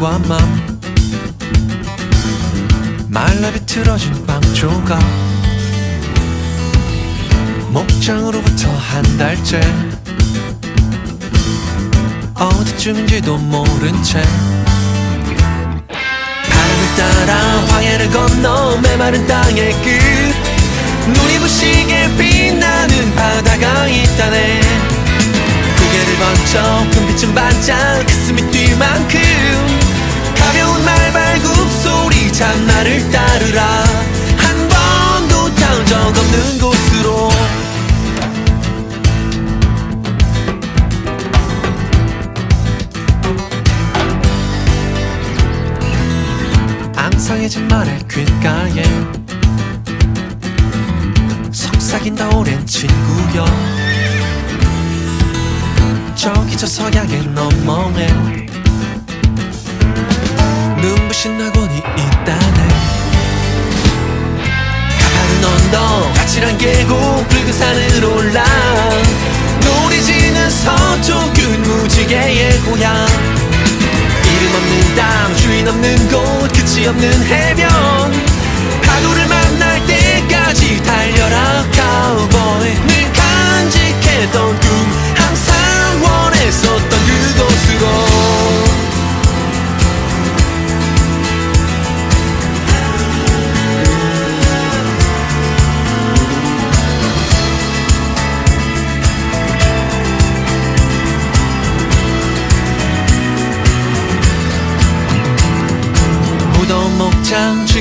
눈과 맘 말라 비틀어진 방조각. 목장으로부터 한 달째. 어디쯤인지도 모른 채. 바람을 따라 황해를 건너 메마른 땅의 끝 눈이 부시게 빛나는 바다가 있다네. 고개를 번쩍 금빛은 반짝 가슴이 뛸 만큼. 가벼운 말발굽 소리 참 나를 따르라. 한 번도 닿은 적 없는 곳으로. 앙상해진 말의 귓가에 속삭인다 오랜 친구여. 저기 저 서양의 너머에 신 낙원이 있다네. 가파른 언덕 까칠한 계곡 붉은 산을 올라 노래지는 서쪽은 무지개의 고향. 이름 없는 땅 주인 없는 곳 끝이 없는 해변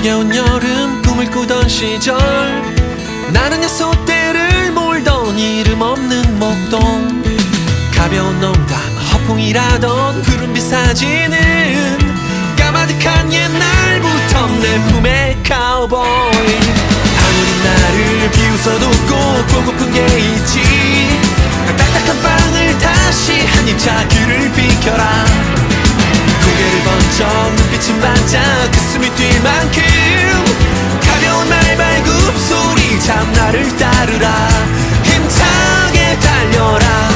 지겨운 여름 꿈을 꾸던 시절. 나는 야소대를 몰던 이름 없는 목동 가벼운 농담 허풍이라던 구름빛 사진은 까마득한 옛날부터 내 품에 카우보이 아무리 나를 비웃어도 꼭 보고픈 게 있지. 딱딱한 빵을 다시 한입 자기를 비켜라 고개를 번쩍 눈빛은 반짝 가슴이 뛸 만큼 가벼운 말발굽 소리 참 나를 따르라. 힘차게 달려라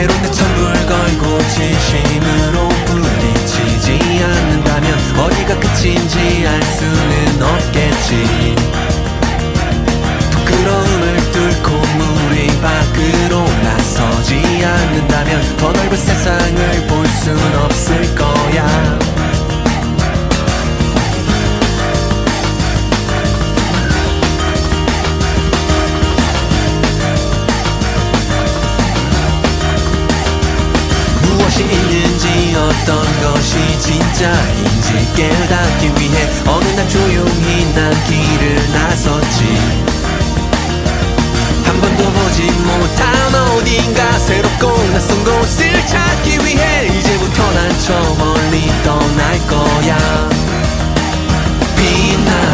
때론 내 천불 걸고 진심으로 부딪히지 않는다면 어디가 끝인지 알 수는 없겠지. 부끄러움을 뚫고 무리 밖으로 나서지 않는다면 더 넓은 세상을 볼 순 없을 거 진짜인지 깨닫기 위해 어느 날 조용히 난 길을 나섰지. 한 번도 보지 못한 어딘가 새롭고 낯선 곳을 찾기 위해 이제부터 난 저 멀리 떠날 거야. 빛나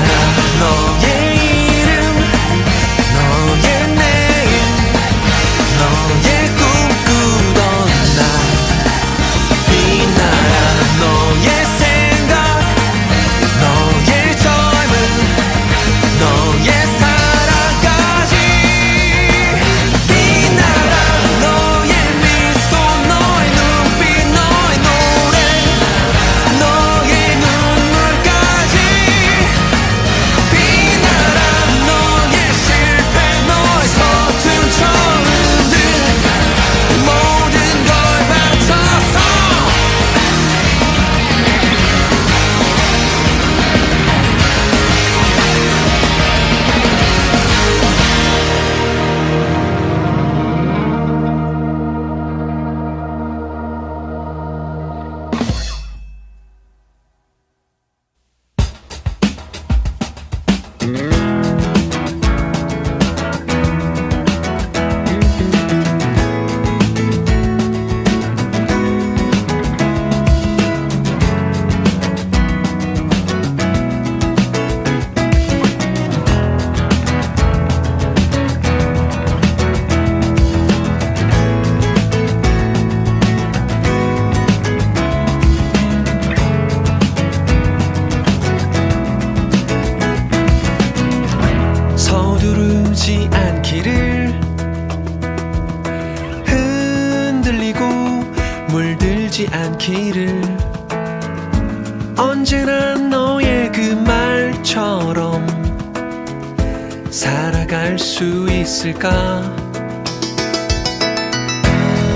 있을까?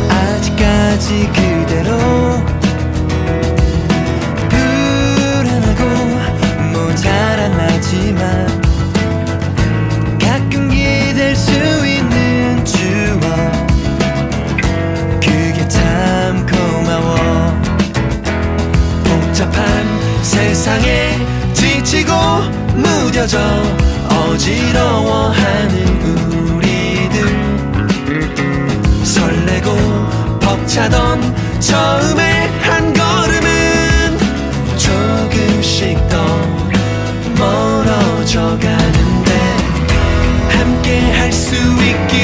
아직까지 그대로 불안하고 모자란 나지만 가끔 기댈 수 있는 추억. 그게 참 고마워. 복잡한 세상에 지치고 무뎌져 어지러워하는 우 설레고 벅차던 처음의 한 걸음은 조금씩 더 멀어져 가는데 함께 할 수 있기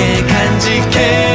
함께 간직해.